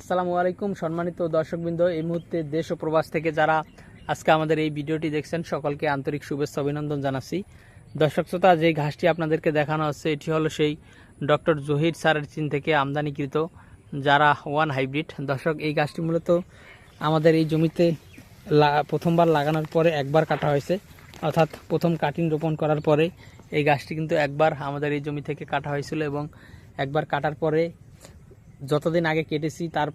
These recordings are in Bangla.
আসসালামু আলাইকুম সম্মানিত দর্শকবৃন্দ। এই মুহূর্তে দেশ ও প্রবাস থেকে যারা আজকে আমাদের এই ভিডিওটি দেখছেন, সকলকে আন্তরিক শুভেচ্ছা, অভিনন্দন জানাচ্ছি। দর্শক শ্রোতা, যে ঘাসটি আপনাদেরকে দেখানো হচ্ছে এটি হলো সেই ডক্টর জহির স্যারের চীন থেকে আমদানিকৃত যারা ওয়ান হাইব্রিড। দর্শক, এই গাছটি মূলত আমাদের এই জমিতে প্রথমবার লাগানোর পরে একবার কাটা হয়েছে। অর্থাৎ প্রথম কাটিং রোপণ করার পরে এই গাছটি কিন্তু একবার আমাদের এই জমি থেকে কাটা হয়েছিল এবং একবার কাটার পরে যতদিন আগে কেটেছি, তার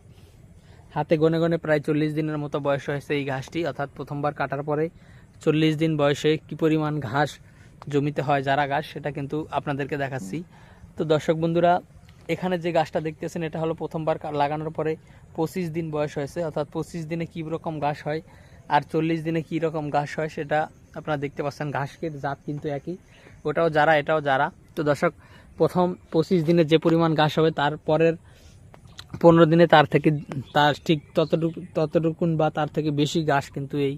হাতে গনে গনে প্রায় চল্লিশ দিনের মতো বয়স হয়েছে এই ঘাসটি। অর্থাৎ প্রথমবার কাটার পরে চল্লিশ দিন বয়সে কি পরিমাণ ঘাস জমিতে হয়, যারা ঘাস, সেটা কিন্তু আপনাদেরকে দেখাচ্ছি। তো দর্শক বন্ধুরা, এখানে যে গাছটা দেখতেছেন, এটা হলো প্রথমবার লাগানোর পরে পঁচিশ দিন বয়স হয়েছে। অর্থাৎ পঁচিশ দিনে কী রকম ঘাস হয় আর চল্লিশ দিনে কী রকম ঘাস হয়, সেটা আপনারা দেখতে পাচ্ছেন। ঘাসের জাত কিন্তু একই। ওটাও যারা, এটাও যারা। তো দর্শক, প্রথম পঁচিশ দিনে যে পরিমাণ ঘাস হবে, তার পরের পনেরো দিনে তার থেকে, তার ঠিক ততটুকু, ততটুকুন বা তার থেকে বেশি ঘাস কিন্তু এই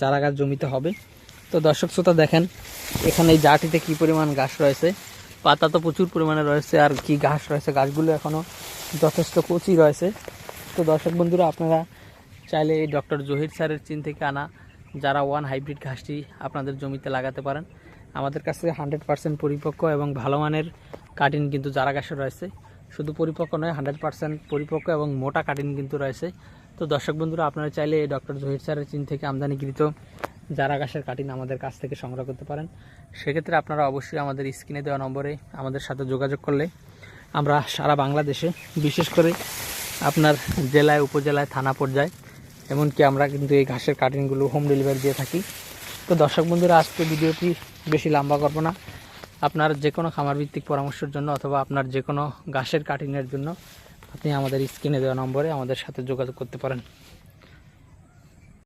চারা গাছ জমিতে হবে। তো দর্শক শ্রোতা দেখেন, এখানে এই জাটিতে কি পরিমাণ ঘাস রয়েছে? পাতা তো প্রচুর পরিমাণে রয়েছে, আর কি ঘাস রয়েছে? গাছগুলো এখনও যথেষ্ট কচি রয়েছে। তো দর্শক বন্ধুরা, আপনারা চাইলে এই ডক্টর জহির স্যারের চিন থেকে আনা যারা ওয়ান হাইব্রিড ঘাসটি আপনাদের জমিতে লাগাতে পারেন। আমাদের কাছে হান্ড্রেড পার্সেন্ট পরিপক্ক এবং ভালো মানের কাটিং কিন্তু চারা গাছে রয়েছে। শুধু পরিপক্ক নয় হান্ড্রেড পার্সেন্ট পরিপক্ক এবং মোটা কাটিং কিন্তু রয়েছে। তো দর্শক বন্ধুরা, আপনারা চাইলে এই ডক্টর জহির স্যারের চীন থেকে আমদানিকৃত যারা গাছের কাটিং আমাদের কাছ থেকে সংগ্রহ করতে পারেন। সেক্ষেত্রে আপনারা অবশ্যই আমাদের স্ক্রিনে দেওয়া নম্বরে আমাদের সাথে যোগাযোগ করলে আমরা সারা বাংলাদেশে, বিশেষ করে আপনার জেলায়, উপজেলায়, থানা পর্যায়ে, এমনকি আমরা কিন্তু এই ঘাসের কাটিংগুলো হোম ডেলিভারি দিয়ে থাকি। তো দর্শক বন্ধুরা আজকে ভিডিওটি বেশি লম্বা করব না। আপনার যে কোনো খামারভিত্তিক পরামর্শের জন্য অথবা আপনার যে কোনো গাছের কাটিংয়ের জন্য আপনি আমাদের স্ক্রিনে দেওয়া নম্বরে আমাদের সাথে যোগাযোগ করতে পারেন।